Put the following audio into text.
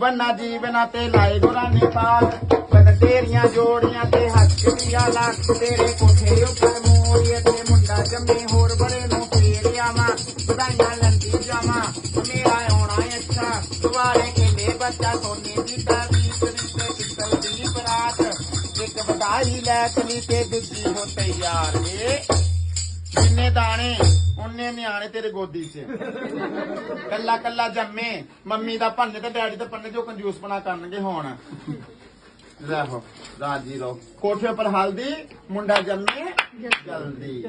ਬੰਨਾ ਜੀਵਨਾ ਤੇ ਲਾਏ ਗੁਰਾਂ ਨੇ ਪਾਰ ਬਦ ਤੇਰੀਆਂ ਜੋੜੀਆਂ ਤੇ ਹੱਥ ਦੀਆਂ ਲੱਖ, ਤੇਰੇ ਕੋਠੇ ਉੱਪਰ ਮੋਰੀਏ ਤੇ ਮੁੰਡਾ ਜੰਮੇ ਹੋਰ ਬੜੇ ਵਧਾਈਆਂ ਲੰਦੀ ਜਾਵਾਂ ਮੇਰਾ ਆਉਣਾ ਅੱਛਾ। ਦੁਆਰੇ ਕਹਿੰਦੇ, ਬੱਚਾ ਸੋਨੇ ਦੀ ਤਾਰੀ ਤੇ ਕਿਤਲ ਦੀ ਬਰਾਤ। ਇੱਕ ਵਧਾਈ ਲੈ ਚਲੀ ਤੇ ਦੂਜੀ ਹੋ ਤਿਆਰ ਏ। ਜਿੰਨੇ ਦਾਣੇ, ਉਹਨੇ ਨਿਆਣੇ ਤੇਰੇ ਗੋਦੀ 'ਚ। ਕੱਲਾ ਕੱਲਾ ਜੰਮੇ, ਮੰਮੀ ਦਾ ਭੰਨੇ ਤੇ ਡੈਡੀ ਦਾ ਪੰਨੇ ਜੋ ਕੰਜੂਸ ਬਣਾ ਕਰਨਗੇ ਹੁਣ। ਰਹੋ ਰਾਜੀ ਰਹੋ। ਕੋਠੇ ਪਰ ਹਲਦੀ, ਮੁੰਡਾ ਜੰਮੇ, ਜਲਦੀ।